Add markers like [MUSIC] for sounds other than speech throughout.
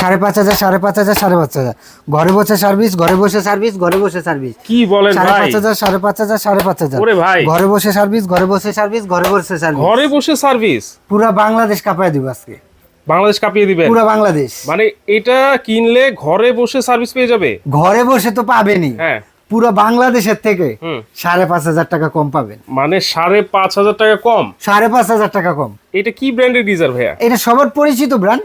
সাড়ে পাঁচ হাজার সাড়ে পাঁচ হাজার সাড়ে পাঁচ হাজার। ঘরে বসে সার্ভিস ঘরে বসে সার্ভিস ঘরে বসে সার্ভিস কি বলেন সাড়ে পাঁচ হাজার সাড়ে পাঁচ হাজার সাড়ে পাঁচ হাজার। ঘরে বসে সার্ভিস ঘরে বসে সার্ভিস ঘরে বসে সার্ভিস ঘরে বসে সার্ভিস পুরা বাংলাদেশ কাঁপায় দিব আজকে। বাংলাদেশ কাঁপিয়ে দিবে পুরো বাংলাদেশ। মানে এটা কিনলে ঘরে বসে সার্ভিস পেয়ে যাবে? ঘরে বসে তো পাবেনই। হ্যাঁ। পুরো বাংলাদেশের থেকে সাড়ে পাঁচ হাজার টাকা কম পাবেন। মানে সাড়ে পাঁচ হাজার টাকা কম? সাড়ে পাঁচ হাজার টাকা কম। এটা কি ব্র্যান্ডের গিজার ভাইয়া? এটা সবার পরিচিত ব্র্যান্ড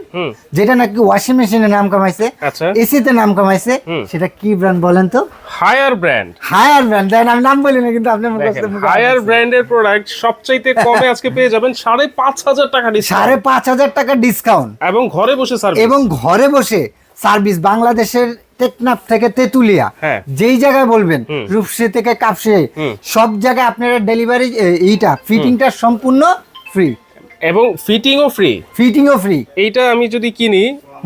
যেটা নাকি ওয়াশিং মেশিনে নাম কামাইছে আচ্ছা। এসিতে নাম কামাইছে। সেটা কি ব্র্যান্ড বলেন তো? হায়ার ব্র্যান্ড হায়ার ব্র্যান্ড দেন আমি নাম বলি না কিন্তু আপনি হায়ার। ব্র্যান্ডের প্রোডাক্ট সবচাইতে কমে আজকে পেয়ে যাবেন সাড়ে পাঁচ হাজার টাকা সাড়ে ডিসকাউন্ট পাঁচ হাজার টাকা ডিসকাউন্ট এবং ঘরে বসে সার্ভিস এবং ঘরে বসে সার্ভিস বাংলাদেশের টেকনাফ থেকে তেতুলিয়া হ্যাঁ। যেই জায়গায় বলবেন। রূপসী থেকে কাপসে সব জায়গায় আপনারা ডেলিভারি এইটা ফিটিংটা সম্পূর্ণ ফ্রি এবং ফিটিংও ফ্রি ফিটিংও ফ্রি এইটা আমি যদি কিনি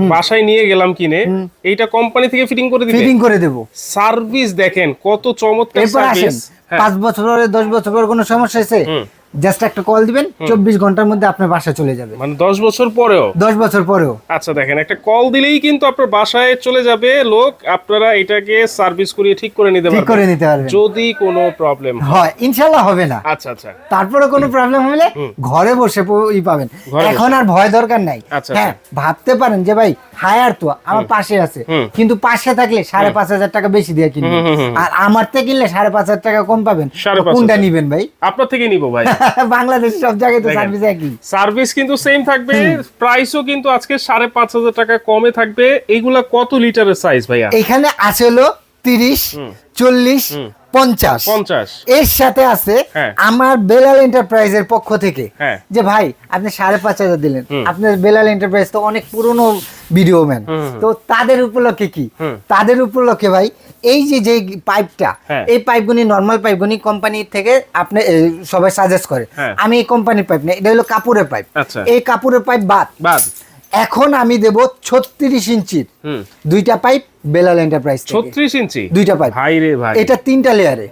বাসায় নিয়ে গেলাম কিনে এইটা কোম্পানি থেকে ফিটিং করে দিবে? ফিটিং করে দেবো। সার্ভিস দেখেন কত চমৎকার সার্ভিস হ্যাঁ। পাঁচ বছর পরে দশ বছর পরে কোনো সমস্যা হুম। জাস্ট একটা কল দিবেন চব্বিশ ঘণ্টার মধ্যে আপনার বাসায় চলে যাবে। মানে দশ বছর পরেও? দশ বছর পরেও। আচ্ছা দেখেন একটা কল দিলেই কিন্তু আপনার বাসায় চলে যাবে লোক আপনারা এটাকে সার্ভিস করিয়ে ঠিক করে নিতে ঠিক করে নিতে পারবেন। যদি কোনো প্রবলেম হয়। ইনশাল্লাহ হবে না। আচ্ছা আচ্ছা। তারপরে কোনো প্রবলেম হলে ঘরে বসে ই পাবেন। এখন আর ভয় দরকার নাই। আচ্ছা, হ্যাঁ ভাবতে পারেন যে ভাই হায়ার তো আমার পাশে আছে। কিন্তু পাশে থাকলে সাড়ে পাঁচ হাজার টাকা বেশি দিয়ে কিনবেন। আর আমার থেকে কিনলে সাড়ে পাঁচ হাজার টাকা কম পাবেন। কোনটা। নিবেন ভাই? আপনার থেকে নিব ভাই। [LAUGHS] বাংলাদেশ সব জায়গায় তো সার্ভিস একই। সার্ভিস কিন্তু সেম থাকবে প্রাইসও কিন্তু আজকে সাড়ে পাঁচ হাজার টাকা কমে থাকবে। এইগুলা কত লিটারের সাইজ ভাইয়া? এখানে আছে হলো তিরিশ চল্লিশ পঞ্চাশ। পঞ্চাশ। এর সাথে আছে হ্যাঁ। আমার বেলাল এন্টারপ্রাইজের পক্ষ থেকে। হ্যাঁ। যে ভাই আপনি সাড়ে পাঁচ হাজার দিলেন। আপনার বেলাল এন্টারপ্রাইজ তো অনেক পুরনো ভিডিও ম্যান তো তাদের উপলক্ষে কি? তাদের উপলক্ষে ভাই এই যে যে পাইপটা হ্যাঁ। এই পাইপগুনি নর্মাল পাইপগুনি কোম্পানি থেকে আপনি সবাই সাজেস্ট করে। আমি এই কোম্পানির পাইপ না এটা হলো কাপুরের পাইপ আচ্ছা। এই কাপুরের পাইপ বাদ। বাদ। এখন আমি দেব ছত্রিশ ইঞ্চির হুম। দুইটা পাইপ বেলাল এন্টারপ্রাইজ থেকে। ছত্রিশ ইঞ্চি? দুইটা পাইপ। ভাই রে ভাই। এটা তিনটা লেয়ারে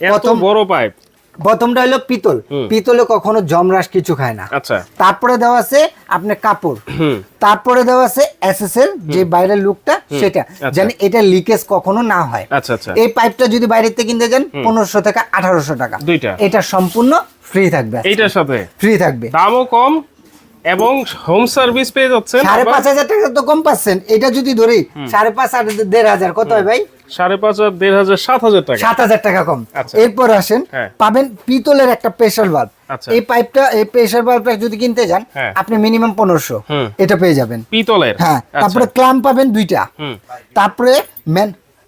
প্রথম বড় পাইপ। প্রথমটা হলো পিতল। পিতলে কখনো জমরাস কিছু খায় না। আচ্ছা। তারপরে দেওয়া আছে আপনার কাপড়। হুম। তারপরে দেওয়া আছে এসএস এর যে বাইরের লুকটা সেটা। আচ্ছা। যেন এটা লিকেজ কখনো না হয়। আচ্ছা আচ্ছা। এই পাইপটা যদি বাইরের থেকে কিনতে যান পনেরোশো থেকে আঠারোশো টাকা। দুইটা। এটা সম্পূর্ণ ফ্রি থাকবে এইটার সাথে? ফ্রি থাকবে। দামও কম এবং হোম সার্ভিস পেয়ে যাচ্ছেন সাড়ে পাঁচ হাজার টাকা তো কম পাচ্ছেন। এটা যদি ধরি সাড়ে পাঁচ আর দেড় হাজার কত হয় ভাই? সাড়ে পাঁচ আর দেড় হাজার সাত হাজার টাকা। সাত হাজার টাকা কম। আচ্ছা। এরপর আসেন হ্যাঁ। পাবেন পিতলের একটা বাল্ব আচ্ছা। এই পাইপটা এই প্রেসার বাল্বটা যদি কিনতে যান হ্যাঁ। আপনি মিনিমাম পনেরোশো। এটা পেয়ে যাবেন। পিতলের। হ্যাঁ আচ্ছা। তারপরে ক্লাম পাবেন দুইটা। তারপরে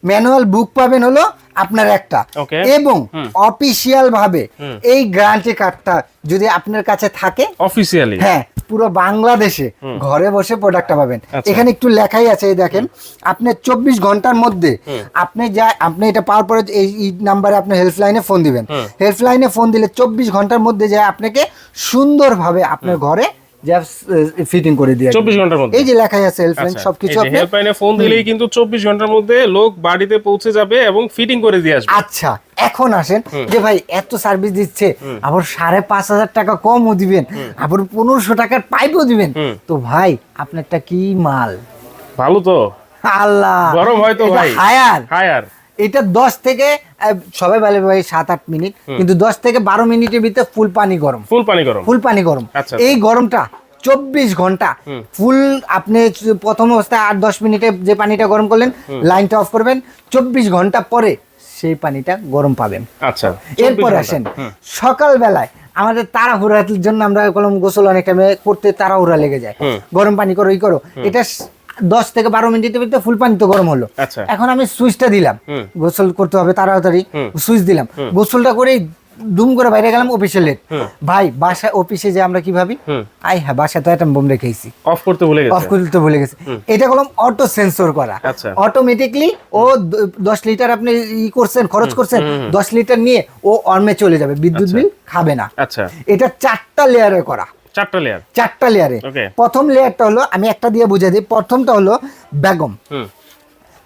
ম্যানুয়াল বুক পাবেন হলো আপনার একটা। এবং অফিসিয়াল ভাবে এই গ্যারান্টি কার্ডটা যদি আপনার কাছে থাকে অফিসিয়ালি হ্যাঁ পুরো বাংলাদেশে ঘরে বসে প্রোডাক্টটা পাবেন। আচ্ছা। এখানে একটু লেখাই আছে এই দেখেন। আপনি চব্বিশ ঘণ্টার মধ্যে আপনি যা আপনি এটা পাওয়ার পরে এই নাম্বারে আপনি হেল্পলাইনে ফোন দিবেন। হেল্পলাইনে ফোন দিলে চব্বিশ ঘণ্টার মধ্যে যায় আপনাকে সুন্দরভাবে আপনার ঘরে ফিটিং করে দিয়ে আসবে। চব্বিশ ঘণ্টার মধ্যে। এই যে লেখাই আছে হেল্পলাইন সবকিছু আপনি হেল্পলাইনে ফোন দিলেই কিন্তু চব্বিশ ঘণ্টার মধ্যে লোক বাড়িতে পৌঁছে যাবে এবং ফিটিং করে দিয়ে আসবে। আচ্ছা এখন আসেন যে ভাই এত সার্ভিস দিচ্ছে আবার সাড়ে পাঁচ হাজার টাকা কমও দিবেন আবার পনেরোশো টাকার পাইপও দিবেন। তো ভাই আপনারটা কি মাল? ভালো তো। আল্লাহ। গরম হয় তো এটা ভাই। হায়ার। হায়ার। এটা দশ থেকে সবাই বলে ভাই সাত আট মিনিট কিন্তু দশ থেকে বারো মিনিটের ভিতরে ফুল পানি গরম। ফুল পানি গরম? ফুল পানি গরম। আচ্ছা, এই গরমটা চব্বিশ ঘণ্টা ফুল আপনি প্রথম অবস্থায় আট দশ মিনিটে যে পানিটা গরম করলেন লাইনটা অফ করবেন চব্বিশ ঘণ্টা পরে সেই পানিটা গরম পাবেন। আচ্ছা এরপর আসেন। সকালবেলায় আমাদের তাড়াহুড়ার জন্য আমরা কলম গোসল অনেক টাইমে করতে তাড়াহুড়া লেগে যায়। গরম পানি করো ই করো। এটা দশ থেকে বারো মিনিটের ভিতরে ফুল পানি তো গরম হলো। আচ্ছা। এখন আমি সুইচটা দিলাম। গোসল করতে হবে তাড়াতাড়ি। সুইচ দিলাম। গোসলটা করে দুম করে বাইরে গেলাম অফিসে লেট ভাই বাসা অফিসে যে আমরা কি ভাবি? আই হ্যাঁ বাসা তো একটা বোম রেখেছি অফ করতে ভুলে অফ করতে ভুলে গেছে। এটা কলম অটো সেন্সর করা। আচ্ছা। অটোমেটিকলি ও দ- দশ লিটার আপনি ই করছেন খরচ করছেন দশ লিটার নিয়ে ও অর্মে চলে যাবে। বিদ্যুৎ বিল খাবে না। আচ্ছা। এটা চারটা লেয়ারে করা। চারটা লেয়ার চারটা লেয়ারে প্রথম লেয়ারটা হলো আমি একটা দিয়ে বুঝে দিই প্রথমটা হলো বেগম।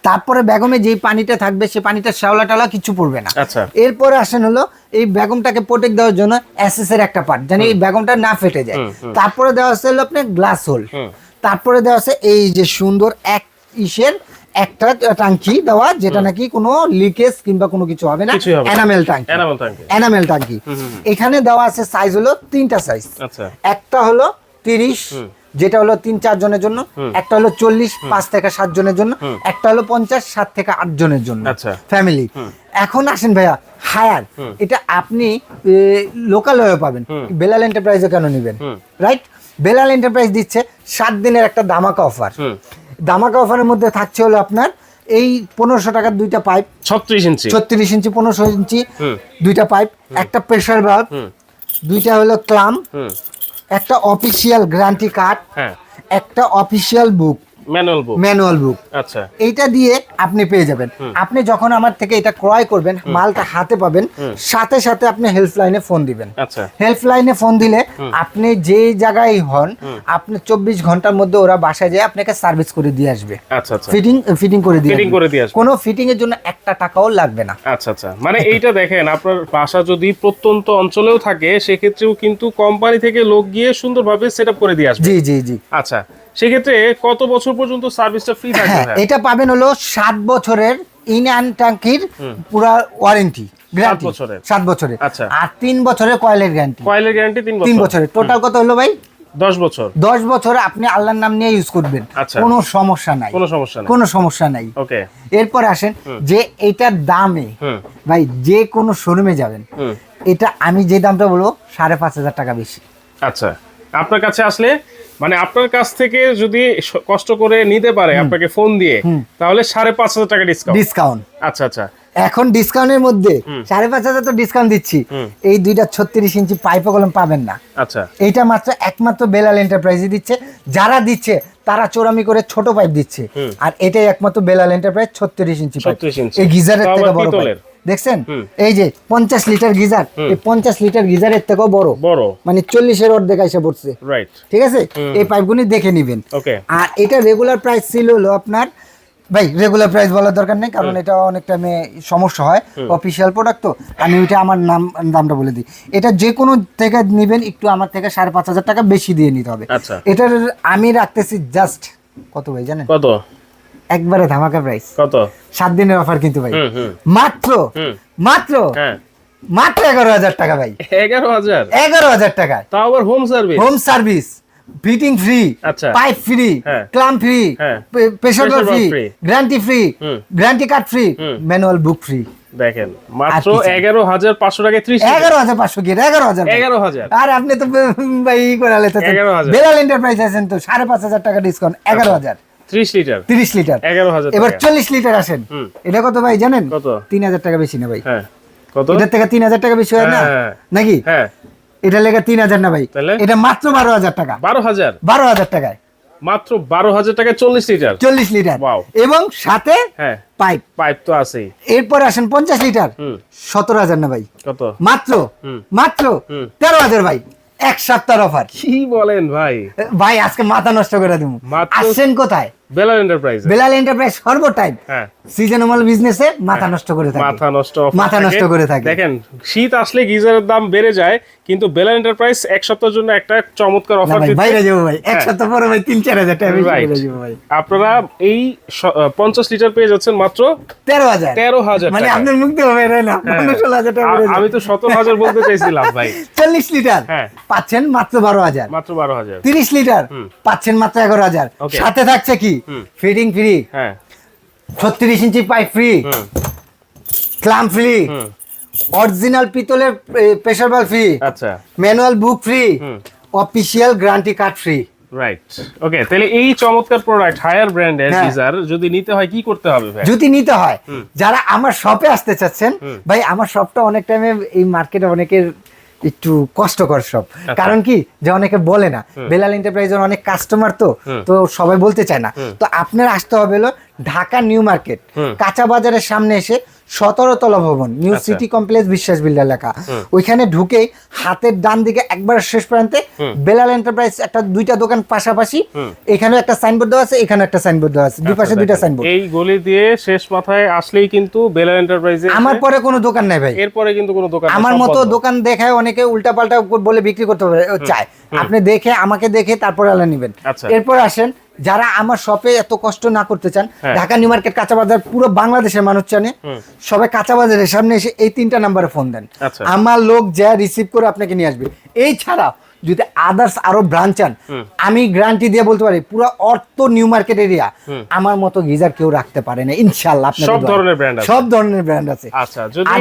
তারপরে বেগমে যেই পানিটা থাকবে সে পানিটা শ্যাওলা টালা কিছু পড়বে না। আচ্ছা। এরপরে আসেন হলো এই বেগমটাকে প্রোটেক্ট দেওয়ার জন্য এসএস এর একটা পার্ট জানি এই বেগমটা না ফেটে যায়। তারপরে দেওয়া হচ্ছে হলো আপনার গ্লাস হোল তারপরে দেওয়া আছে এই যে সুন্দর এক ইসের একটা টাঙ্কি দেওয়া যেটা নাকি কোনো লিকেজ কিংবা কোনো কিছু হবে না এনামেল টাঙ্কি এনামেল টাঙ্কি এখানে দেওয়া আছে সাইজ হলো তিনটা সাইজ আচ্ছা। একটা হলো তিরিশ যেটা হলো তিন চার জনের জন্য। একটা হলো চল্লিশ পাঁচ থেকে সাত জনের জন্য। একটা হলো পঞ্চাশ সাত থেকে আট জনের জন্য। আচ্ছা। ফ্যামিলি এখন আসেন ভাইয়া হায়ার এটা আপনি লোকাল হয়ে পাবেন। বেলাল এন্টারপ্রাইজে কেন নেবেন? রাইট বেলাল এন্টারপ্রাইজ দিচ্ছে সাত দিনের একটা ধামাকা অফার ধামাকা অফারের মধ্যে থাকছে হলো আপনার এই পনেরোশো টাকার দুইটা পাইপ ছত্রিশ ইঞ্চি। ছত্রিশ ইঞ্চি পনেরোশো ইঞ্চি দুইটা পাইপ একটা প্রেশার বাল্ব দুইটা হলো ক্লাম একটা অফিসিয়াল গ্যারান্টি কার্ড একটা official book manual book manual book আচ্ছা। এইটা দিয়ে আপনি পেয়ে যাবেন। আপনি যখন আমার থেকে এটা ক্রয় করবেন মালটা হাতে পাবেন সাথে সাথে আপনি হেল্পলাইনে ফোন দিবেন। আচ্ছা। হেল্পলাইনে ফোন দিলে আপনি যে জায়গায় হন আপনি চব্বিশ ঘণ্টার মধ্যে ওরা বাসায় যেয়ে আপনাকে সার্ভিস করে দিয়ে আসবে। আচ্ছা আচ্ছা। ফিটিং ফিটিং করে দিয়ে আসবে। করে দিয়ে আসবে। কোনো ফিটিং এর জন্য একটা টাকাও লাগবে না। আচ্ছা আচ্ছা। মানে এইটা দেখেন আপনার বাসা যদি প্রত্যন্ত অঞ্চলেও থাকে সেক্ষেত্রেও কিন্তু কোম্পানি থেকে লোক গিয়ে সুন্দরভাবে সেট আপ করে দিয়ে আসবে। জি জি জি। আচ্ছা। সেক্ষেত্রে কত বছর পর্যন্ত সার্ভিসটা ফ্রি থাকবে হ্যাঁ এটা পাবেন হলো সাত বছরের ইন অ্যান্ড ট্যাঙ্কির পুরা ওয়ারেন্টি গ্যারান্টি সাত বছরের। আচ্ছা। আর তিন বছরের কয়েলের গ্যারান্টি কয়েলের গ্যারান্টি তিন তিন বছরের। টোটাল কত হলো ভাই? দশ বছর। দশ বছরে আপনি আল্লাহর নাম নিয়ে ইউজ করবেন। আচ্ছা। কোনো সমস্যা নাই। কোনো সমস্যা কোনো সমস্যা নাই। ওকে এরপর আসেন যে এটার দামে ভাই যে কোনো শোরুমে যাবেন এটা আমি যে দামটা বলব সাড়ে পাঁচ হাজার টাকা বেশি। আচ্ছা। আপনার কাছে আসলে মানে আপনার কাছ থেকে যদি কষ্ট করে নিতে পারে আপনাকে ফোন দিয়ে তাহলে সাড়ে পাঁচ হাজার টাকা ডিসকাউন্ট ডিসকাউন্ট আচ্ছা আচ্ছা। এখন ডিসকাউন্টের মধ্যে সাড়ে পাঁচ হাজার তো ডিসকাউন্ট দিচ্ছি। এই দুইটা ছত্রিশ ইঞ্চি পাইপ কলম পাবেন না। আচ্ছা। এইটা মাত্র একমাত্র বেলাল এন্টারপ্রাইজে দিচ্ছে। যারা দিচ্ছে তারা চোরামি করে ছোট পাইপ দিচ্ছে। আর এটাই একমাত্র বেলাল এন্টারপ্রাইজ ছত্রিশ ইঞ্চি পাইপ 36 ইঞ্চি। এই গিজারের থেকে বড় পাইপ দেখছেন? এই যে পঞ্চাশ লিটার গিজার এই পঞ্চাশ লিটার গিজারের থেকেও বড়। বড়। মানে চল্লিশের অর্ধেক এসে পড়ছে। ঠিক আছে? এই পাইপগুলি দেখে নিবেন। আর এটা রেগুলার প্রাইস ছিল হলো আপনার ভাই রেগুলার প্রাইস বলার দরকার নেই কারণ এটা অনেক টাইমে সমস্যা হয়। অফিসিয়াল প্রোডাক্ট তো। আমি ওইটা আমার নাম দামটা বলে দিই। এটা যে কোনো থেকে নেবেন একটু আমার থেকে সাড়ে পাঁচ হাজার টাকা বেশি দিয়ে নিতে হবে। আচ্ছা। এটার আমি রাখতেছি জাস্ট কত ভাই জানেন? কত? একবারে ধামাকা প্রাইস কত? সাত দিনের অফার কিন্তু ভাই। মাত্র মাত্র হ্যাঁ। মাত্র এগারো হাজার টাকা ভাই। এগারো হাজার? এগারো হাজার টাকায় তাও আবার home service home service fitting free আচ্ছা। Pipe free. Clamp free. Free guarantee free guarantee card free manual book free দেখেন মাত্র এগারো হাজার পাঁচশো টাকায় ত্রিশ এগারো হাজার পাঁচশো কি এগারো হাজার এগারো হাজার। আর আপনি তো ভাই ই করে লেতেছেন 11,000 বেলাল এন্টারপ্রাইজ আছেন তো সাড়ে পাঁচ হাজার টাকা ডিসকাউন্ট এগারো হাজার। ত্রিশ লিটার। তিরিশ লিটার। এগারো হাজার এবার টাকা। চল্লিশ লিটার আসেন। এটা কত ভাই জানেন? কত? তিন হাজার টাকা বেশি না ভাই। হ্যাঁ। কত? এটার থেকে তিন হাজার টাকা বেশি হয় না? হ্যাঁ। নাকি? হ্যাঁ। এটা লেগে তিন হাজার না ভাই। এটা মাত্র বারো হাজার টাকা। বারো হাজার? বারো হাজার টাকায়। মাত্র বারো হাজার টাকায় চল্লিশ লিটার? চল্লিশ লিটার। Wow. এবং সাথে হ্যাঁ। পাইপ। পাইপ তো আছেই। এরপর আসেন পঞ্চাশ লিটার। হুম। সতেরো হাজার না ভাই। কত? মাত্র? মাত্র? হুম। তেরো হাজার ভাই। এক সপ্তাহ অফার। কি বলেন ভাই? ভাই আজকে মাথা নষ্ট করে দেবো আসছেন কোথায়? বেলার এন্টারপ্রাইজ বেলাল এন্টারপ্রাইজ সর্বটাইম হ্যাঁ। সিজনাল বিজনেসে মাথা নষ্ট করে থাকে। মাথা নষ্ট মাথা নষ্ট করে থাকে। দেখেন শীত আসলে গিজারের দাম বেড়ে যায় কিন্তু বেলার এন্টারপ্রাইজ এক সপ্তাহের জন্য একটা চমৎকার অফার বাইরে যাব ভাই। এক হ্যাঁ। সপ্তাহ পরে ভাই তিন চার হাজার টাকা বেড়ে যাব ভাই। আপনারা এই পঞ্চাশ লিটার পেয়ে যাচ্ছেন মাত্র তেরো হাজার। তেরো হাজার মানে টাকায়। আপনার মুক্তি হবে না? হ্যাঁ। পনেরো ষোলো হাজার টাকা আমি তো সতেরো হাজার বলতে চাইছিলাম ভাই। চল্লিশ লিটার হ্যাঁ। পাচ্ছেন মাত্র বারো হাজার। মাত্র বারো হাজার। তিরিশ লিটার পাচ্ছেন মাত্র এগারো হাজার। Okay. সাথে থাকছে কি? ফিডিং ফ্রি হ্যাঁ। ছত্রিশ inch pipe free clamp free original পিতলের প্রেসার বাল ফ্রি আচ্ছা। Manual book free official guarantee card free right okay তাহলে এই চমৎকার প্রোডাক্ট হায়ার ব্র্যান্ডের। গিজার যদি নিতে হয় কি করতে হবে ভাই? যদি নিতে হয় যারা আমার শপে আসতে চাচ্ছেন ভাই আমার শপটা অনেক টাইমে এই মার্কেটে অনেকের একটু কষ্টকর সব। আচ্ছা। কারণ কি যে অনেকে বলে না বেলাল এন্টারপ্রাইজের অনেক কাস্টমার তো তো সবাই বলতে চায় না। তো আপনার আসতে হবে হলো ঢাকা নিউ মার্কেট কাঁচা বাজারের সামনে এসে সতেরো তলা ভবন নিউ আচ্ছা। সিটি কমপ্লেক্স বিশ্বাস বিল্ডার লেখা। ওইখানে ঢুকে হাতের ডান দিকে একবার শেষ প্রান্তে বেলাল এন্টারপ্রাইজ একটা দুইটা দোকান পাশাপাশি এখানে একটা সাইনবোর্ড দেওয়া আছে এখানে একটা সাইনবোর্ড দেওয়া আছে। দুই পাশে দুইটা সাইনবোর্ড এই গলি দিয়ে শেষ মাথায় আসলেই কিন্তু বেলার এন্টারপ্রাইজে আমার পরে কোনো দোকান নাই ভাই। এরপরে কিন্তু কোনো দোকান আমার মতো দোকান দেখায় অনেকে উল্টা পাল্টা বলে বিক্রি করতে চায়। আপনি দেখে আমাকে দেখে তারপরে আলা নেবেন। আচ্ছা। এরপর আসেন যারা আমার শপে এত কষ্ট না করতে চান হ্যাঁ। ঢাকা নিউ মার্কেট কাঁচা বাজার পুরো বাংলাদেশের মানুষ জানে সবাই কাঁচা বাজারের সামনে এসে এই তিনটা নাম্বারে ফোন দেন। আচ্ছা। আমার লোক যা রিসিভ করে আপনাকে নিয়ে আসবে। এই ছাড়া যদি আদার্স আরও ব্রাঞ্চ চান আমি গ্যারান্টি দিয়ে বলতে পারি পুরো অর্থ নিউ মার্কেট এরিয়া আমার মতো গিজার কেউ রাখতে পারে না ইনশাল্লাহ আপনাদের সব ধরনের আছে। সব ধরনের ব্র্যান্ড আছে। আচ্ছা যদি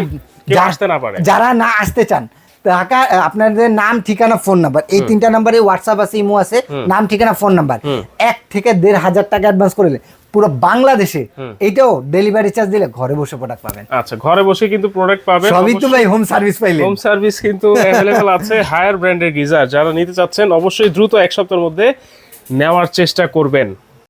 আসতে না পারে। যারা না আসতে চান আহ, আপনাদের নাম ঠিকানা ফোন নাম্বার এই তিনটা নাম্বারে হোয়াটসঅ্যাপ আছে ইমো আছে নাম ঠিকানা ফোন নাম্বার এক থেকে দেড় হাজার টাকা অ্যাডভান্স করলে পুরো বাংলাদেশে এইটাও ডেলিভারি চার্জ দিলে ঘরে বসে প্রোডাক্ট পাবেন। আচ্ছা ঘরে বসে কিন্তু প্রোডাক্ট পাবেন। সবই তো ভাই হোম সার্ভিস পাইলে। হোম সার্ভিস কিন্তু অ্যাভেলেবল আছে হায়ার ব্র্যান্ডের গিজার। যারা নিতে চাচ্ছেন অবশ্যই দ্রুত এক সপ্তাহের মধ্যে নেওয়ার চেষ্টা করবেন।